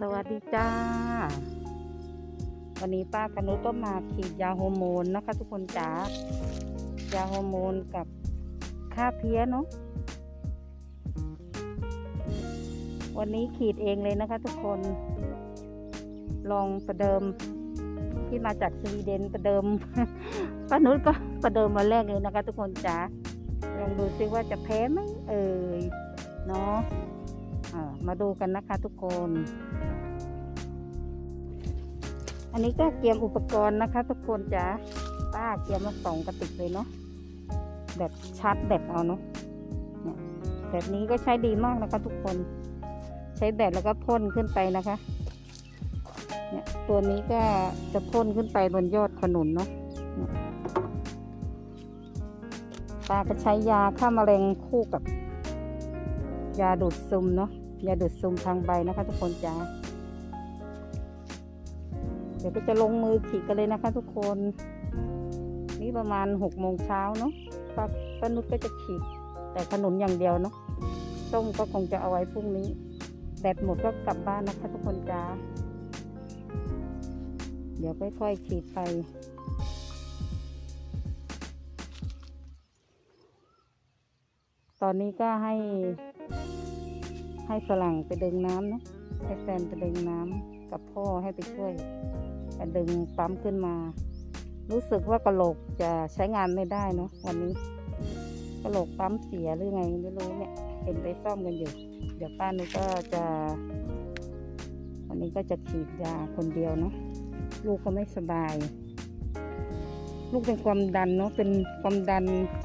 สวัสดีจ้า วันนี้ป้ากนุก็มาฉีดยาฮอร์โมนนะคะทุกคนจ๋ายาฮอร์โมนกับค่าเพี้ยเนาะวันนี้ขีดเองเลยนะคะทุกคน ลองประเดิมที่มาจากสวีเดนประเดิมป้านุชก็ประเดิมวันแรกเลยนะคะ ทุกคนจ๋าลองดูซิว่าจะแพ้ไหมเอ่ยเนาะ มาดูกันนะคะทุกคน อันนี้ก็เตรียมอุปกรณ์นะคะ ทุกคนจ้ะป้าเตรียมมาสองกระติกเลยเนาะแบบชาร์จแบตเอาเนาะเนี่ยแบบนี้ก็ใช้ดีมากนะคะ ทุกคนใช้แบตแล้วก็พ่นขึ้นไปนะคะ เนี่ยตัวนี้ก็จะพ่นขึ้นไปบนยอดขนุนเนาะป้าก็ใช้ยาฆ่าแมลงคู่กับ ยาดูดซึมเนาะ อย่าดูดซึมทางใบนะคะ ทุกคนจ้าเดี๋ยวก็จะลงมือขีดกันเลยนะคะ ทุกคน นี่ประมาณหกโมงเช้าเนาะป้าป้านุชก็จะขีดแต่ขนุนอย่างเดียวเนาะส้มก็คงจะเอาไว้พรุ่งนี้แบตหมดก็กลับบ้านนะคะ ทุกคนจ้าเดี๋ยวค่อยๆขีดไปตอนนี้ก็ให้ ให้ฝรั่งไปดึงน้ำเนาะให้แฟนไปดึงน้ำกับพ่อให้ไปช่วยไปดึงปั๊มขึ้นมา รู้สึกว่ากระโหลกจะใช้งานไม่ได้เนาะวันนี้กระโหลกปั๊มเสียหรือไงไม่รู้เนี่ยเห็นไปซ่อมกันอยู่ เดี๋ยวป้านุก็จะวันนี้ก็จะฉีดยาคนเดียวเนาะลูกเขาไม่สบาย ลูกเป็นความดันเนาะเป็นความดัน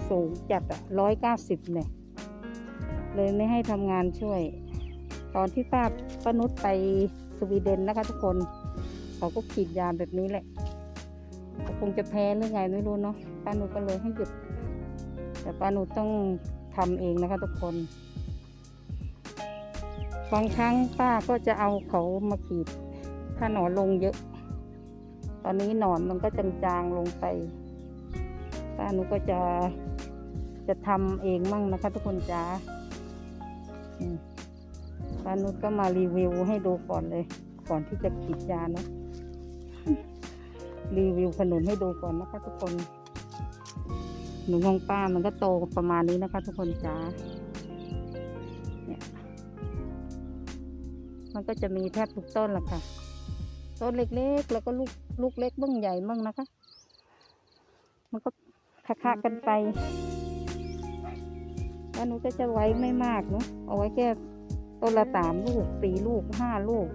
สูงจัดอะร้อยเก้าสิบเนี่ยเลยไม่ให้ทำงานช่วย ตอนที่ป้าป้านุชไปสวีเดนนะคะ ทุกคนเขาก็ขีดยาแบบนี้แหละคงจะแพ้หรือไงไม่รู้เนาะป้านุชก็เลยให้หยุด แต่ป้านุชต้องทำเองนะคะ ทุกคนบางครั้งป้าก็จะเอาเขามาขีดถ้าหนอนลงเยอะ ตอนนี้หนอนมันก็จางๆลงไปป้านุก็จะจะทำเองมั่งนะคะ ทุกคนจ้าอืม ป้านุชก็มารีวิวให้ดูก่อนเลย ก่อนที่จะขีดยาเนอะรีวิวขนุนให้ดูก่อนนะคะทุกคนหนูของป้ามันก็โตประมาณนี้นะคะ ทุกคนจ้าเนี่ยมันก็จะมีแทบทุกต้นแหละค่ะ ต้นเล็กๆ แล้วก็ลูกลูกเล็กบ้างใหญ่บ้างนะคะ มันก็คะๆกันไปแล้วหนูก็จะไว้ไม่มากเนาะเอาไว้แค่ ต้นละสามลูกสี่ลูกห้าลูก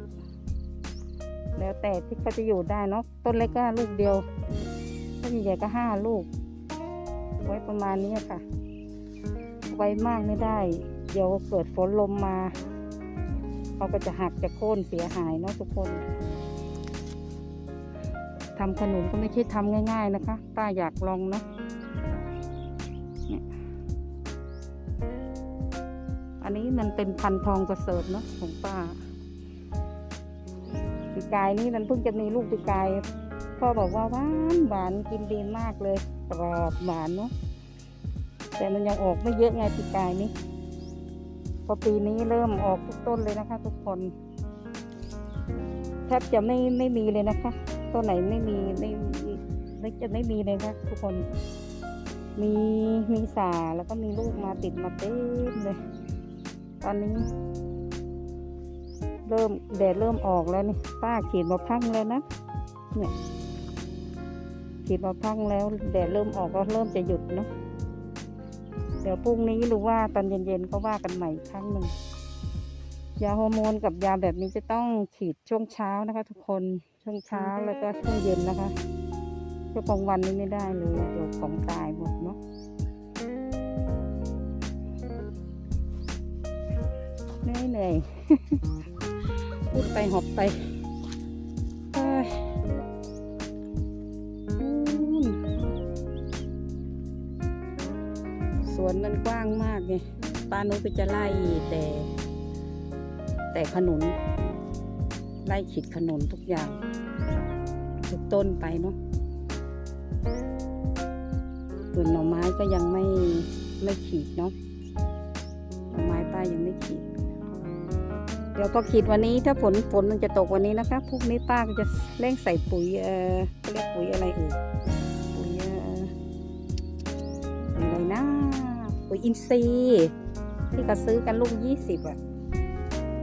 แล้วแต่ที่เขาจะอยู่ได้เนาะต้นเล็กก็ลูกเดียว ต้นใหญ่ก็ห้าลูก ไว้ประมาณนี้ค่ะ ไว้มากไม่ได้ เดี๋ยวเกิดฝนลมมาเขาก็จะหักจะโค่นเสียหายเนาะทุกคนทำขนุนก็ไม่ใช่ทำง่าย ๆ นะคะป้าอยากลองเนาะ อันนี้มันเป็นพันธุ์ทองประเสริฐเนาะของป้าปีกายนี่มันเพิ่งจะมีลูกปีกายพ่อบอกว่าหวานหวานกินดีมากเลยกรอบหวานเนาะแต่มันยังออกไม่เยอะไงปีกายนี้พอปีนี้เริ่มออกทุกต้นเลยนะคะ ทุกคนแทบจะไม่ไม่มีเลยนะคะต้นไหนไม่มีไม่ไม่จะไม่มีเลยนะทุกคน มีมีสาแล้วก็มีลูกมาติดมาเต็มเลย ตอนนี้ เริ่มแดดเริ่มออกแล้วนี่ป้าขีดมาพังแล้วนะเนี่ยขีดมาพังแล้ว แดดเริ่มออกก็เริ่มจะหยุดเนาะเดี๋ยวพรุ่งนี้หรือว่าตอนเย็นๆก็ว่ากันใหม่ครั้งหนึ่งยาฮอร์โมนกับยาแบบนี้จะต้องฉีดช่วงเช้านะคะ ทุกคนช่วงเช้าแล้วก็ช่วงเย็นนะคะช่วงกลางวันนี้ไม่ได้เลยเดี๋ยวของตายหมดเนาะ เหนื่อยเหนื่อยพูดไปหอบไปสวนมันกว้างมากไงป้านุก็จะไล่แต่ แต่ขนุน ไล่ขีดขนุนทุกอย่าง ทุกต้นไปเนาะส่วนหน่อไม้ก็ยังไม่ไม่ขีดเนาะหน่อไม้ป้ายังไม่ขีด ดี๋ยวพอขีดวันนี้ถ้าฝนฝนมันจะตกวันนี้นะคะพรุ่งนี้ป้าก็จะเร่งใส่ปุ๋ยเออเรียกปุ๋ยอะไรเอ่ยปุ๋ยเอ่อยอะไรนะปุ๋ยอินทรีย์ที่เขาซื้อกันลูกยี่สิบอะ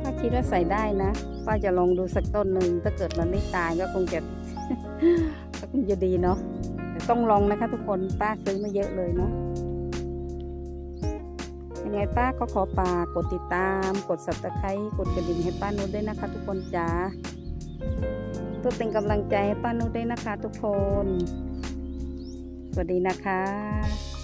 ป้าคิดว่าใส่ได้นะป้าจะลองดูสักต้นหนึ่งถ้าเกิดมันไม่ตายก็คงจะก็คงจะดีเนาะแต่ต้องลองนะคะทุกคนป้าซื้อมาเยอะเลยเนาะ ยังไงป้าก็ขอฝากกดติดตาม กดสับตะไคร้กดกระดิ่งให้ป้านุชด้วยนะคะ ทุกคนจ้าเพื่อเป็นกำลังใจให้ป้านุชด้วยนะคะ ทุกคน สวัสดีนะคะ